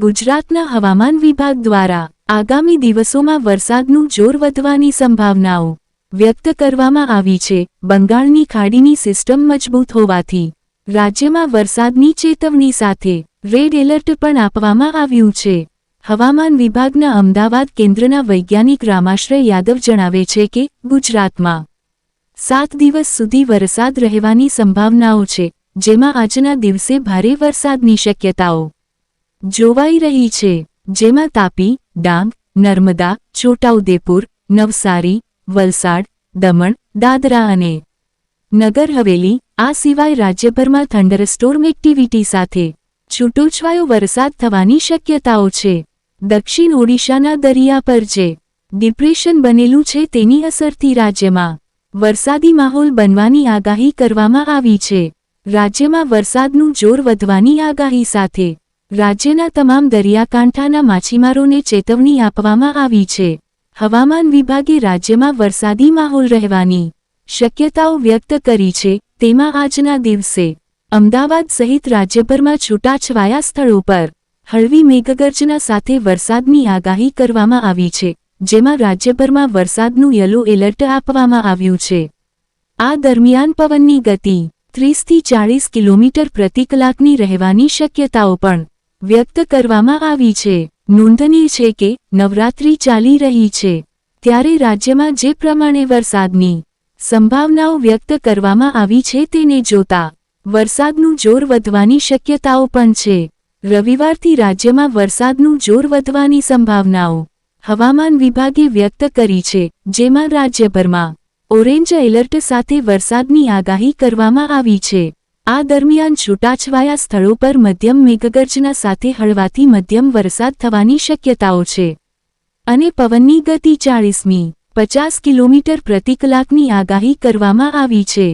ગુજરાતના હવામાન વિભાગ દ્વારા આગામી દિવસોમાં વરસાદનું જોર વધવાની સંભાવનાઓ વ્યક્ત કરવામાં આવી છે. બંગાળની ખાડીની સિસ્ટમ મજબૂત હોવાથી રાજ્યમાં વરસાદની ચેતવણી સાથે રેડ એલર્ટ પણ આપવામાં આવ્યું છે. હવામાન વિભાગના અમદાવાદ કેન્દ્રના વૈજ્ઞાનિક રામાશ્રય યાદવ જણાવે છે કે ગુજરાતમાં સાત દિવસ સુધી વરસાદ રહેવાની સંભાવનાઓ છે, જેમાં આજના દિવસે ભારે વરસાદની શક્યતાઓ જોવાઈ રહી છે, જેમાં તાપી, ડાંગ, નર્મદા, છોટાઉદેપુર, નવસારી, વલસાડ, દમણ, દાદરા અને નગર હવેલી, આ સિવાય રાજ્યભરમાં થંડરસ્ટોર્મ એક્ટિવિટી સાથે છૂટોછવાયો વરસાદ થવાની શક્યતાઓ છે. દક્ષિણ ઓડિશાના દરિયા પર જે ડિપ્રેશન બનેલું છે તેની અસરથી રાજ્યમાં વરસાદી માહોલ બનવાની આગાહી કરવામાં આવી છે. રાજ્યમાં વરસાદનું જોર વધવાની આગાહી સાથે રાજ્યના તમામ દરિયાકાંઠાના માછીમારોને ચેતવણી આપવામાં આવી છે. હવામાન વિભાગે રાજ્યમાં વરસાદી માહોલ રહેવાની શક્યતાઓ વ્યક્ત કરી છે. તેમાં આજના દિવસે અમદાવાદ સહિત રાજ્યભરમાં છૂટાછવાયા સ્થળો પર હળવી મેઘગર્જના સાથે વરસાદની આગાહી કરવામાં આવી છે, જેમાં રાજ્યભરમાં વરસાદનું યલો એલર્ટ આપવામાં આવ્યું છે. આ દરમિયાન પવનની ગતિ ત્રીસથી ચાળીસ કિલોમીટર પ્રતિ કલાકની રહેવાની શક્યતાઓ પણ વ્યક્ત કરવામાં આવી છે. નોંધનીય છે કે નવરાત્રી ચાલી રહી છે. ત્યારે રાજ્યમાં જે પ્રમાણે વરસાદની સંભાવનાઓ વ્યક્ત કરવામાં આવી છે તેને જોતા, વરસાદનું જોર વધવાની શક્યતાઓ પણ છે. રવિવારથી રાજ્યમાં વરસાદનું જોર વધવાની સંભાવનાઓ હવામાન વિભાગે વ્યક્ત કરી છે, જેમાં રાજ્યભરમાં ઓરેન્જ એલર્ટ સાથે વરસાદની આગાહી કરવામાં આવી છે. આ દરમિયાન છૂટાછવાયા સ્થળો પર મધ્યમ મેઘગર્જના સાથે હળવાથી મધ્યમ વરસાદ થવાની શક્યતાઓ છે. અને પવનની ગતિ ચાળીસમી પચાસ કિલોમીટર પ્રતિ કલાકની આગાહી કરવામાં આવી છે.